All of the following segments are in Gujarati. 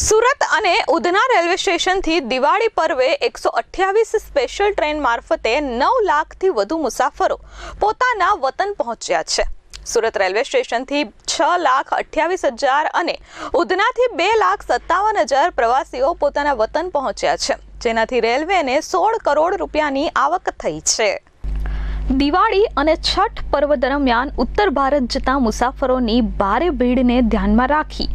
સુરત અને ઉધના રેલવે સ્ટેશનથી દિવાળી પર્વે એકસો અઠ્યાવીસ સ્પેશિયલ ટ્રેન મારફતે નવ લાખથી વધુ મુસાફરો પોતાના વતન પહોંચ્યા છે. સુરત રેલવે સ્ટેશનથી છ લાખ અઠ્યાવીસ હજાર અને ઉધનાથી બે લાખ સત્તાવન હજાર પ્રવાસીઓ પોતાના વતન પહોંચ્યા છે. જેનાથી રેલવેને સોળ કરોડ રૂપિયાની આવક થઈ છે. દિવાળી અને છઠ પર્વ દરમિયાન ઉત્તર ભારત જતા મુસાફરોની ભારે ભીડને ધ્યાનમાં રાખી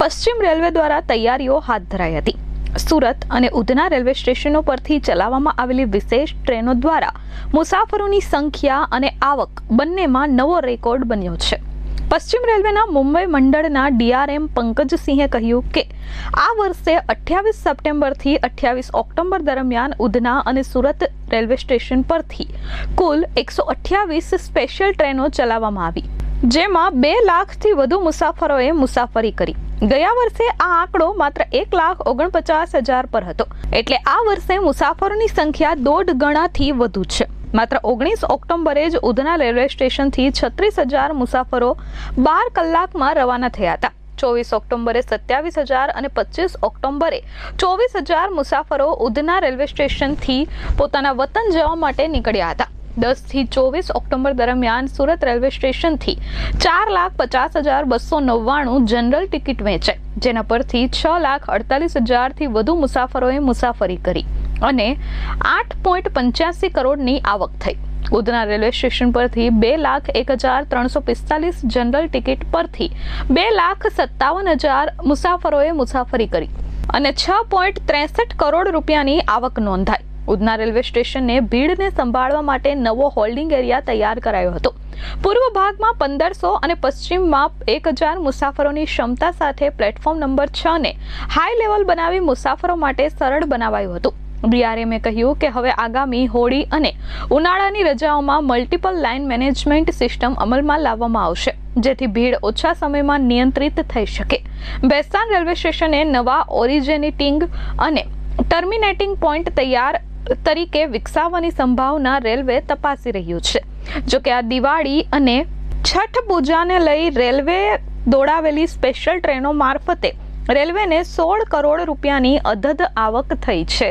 પશ્ચિમ રેલવે દ્વારા તૈયારીઓ હાથ ધરાઈ હતી. સુરત અને ઉધના રેલવે સ્ટેશનો પરથી ચલાવવામાં આવેલી વિશેષ ટ્રેનો દ્વારા મુસાફરોની સંખ્યા અને આવક બંનેમાં નવો રેકોર્ડ બન્યો છે. પશ્ચિમ રેલવેના મુંબઈ મંડળના ડીઆરએમ પંકજસિંહે કહ્યું કે, આ વર્ષે અઠ્યાવીસ સપ્ટેમ્બરથી અઠ્યાવીસ ઓક્ટોબર દરમિયાન ઉધના અને સુરત રેલવે સ્ટેશન પરથી કુલ એકસો અઠ્યાવીસ સ્પેશિયલ ટ્રેનો ચલાવવામાં આવી, જેમાં બે લાખથી વધુ મુસાફરોએ મુસાફરી કરી. ગયા વર્ષે આ આંકડો માત્ર એક લાખ ઓગણપચાસ હજાર પર હતો. એટલે આ વર્ષે મુસાફરોની સંખ્યા દોઢ ગણાથી વધુ છે. માત્ર ઓગણીસ ઓક્ટોબરે જ ઉધના રેલવે સ્ટેશનથી છત્રીસ હજાર મુસાફરો બાર કલાકમાં રવાના થયા હતા. ચોવીસ ઓક્ટોબરે સત્યાવીસ હજાર અને પચીસ ઓક્ટોબરે ચોવીસ હજાર મુસાફરો ઉધના રેલવે સ્ટેશનથી પોતાના વતન જવા માટે નીકળ્યા હતા. દસથી ચોવીસ ઓક્ટોબર દરમિયાન સુરત રેલવે સ્ટેશનથી ચાર લાખ પચાસ હજાર બસો નવ્વાણું જનરલ ટિકિટ વેચાઈ જેના પરથી છ લાખ અડતાલીસ હજારથી વધુ મુસાફરોએ મુસાફરી કરી. અને આઠ પોઈન્ટ પંચ્યાસી કરોડની આવક થઈ. ઉધના રેલવે સ્ટેશન પરથી બે લાખ એક હજાર ત્રણસો પિસ્તાલીસ જનરલ ટિકિટ પરથી બે લાખ સત્તાવન હજાર મુસાફરોએ મુસાફરી કરી અને છ પોઈન્ટ ત્રેસઠ કરોડ રૂપિયાની આવક નોંધાઈ. ઉધના રેલવે સ્ટેશનને ભીડને સંભાળવા માટે નવો હોલ્ડિંગ એરિયા તૈયાર કરાયો હતો. પૂર્વ ભાગમાં પંદરસો અને પશ્ચિમમાં એક હજાર મુસાફરોની ક્ષમતા સાથે પ્લેટફોર્મ નંબર છને હાઈ લેવલ બનાવી મુસાફરો માટે સરળ બનાવાયું હતું. ડીઆરએમએ કહ્યું કે હવે આગામી હોળી અને ઉનાળાની રજાઓમાં મલ્ટિપલ લાઇન મેનેજમેન્ટ સિસ્ટમ અમલમાં લાવવામાં આવશે, જેથી ભીડ ઓછા સમયમાં નિયંત્રિત થઈ શકે. બેસ્તાન રેલવે સ્ટેશને નવા ઓરિજેનિટિંગ અને ટર્મિનેટિંગ પોઈન્ટ તૈયાર તરીકે વિકસાવવાની સંભાવના રેલવે તપાસી રહ્યું છે. જોકે આ દિવાળી અને છઠ પૂજાને લઈ રેલવે દોડાવેલી સ્પેશિયલ ટ્રેનો મારફતે રેલવેને સોળ કરોડ રૂપિયાની અધધ આવક થઈ છે.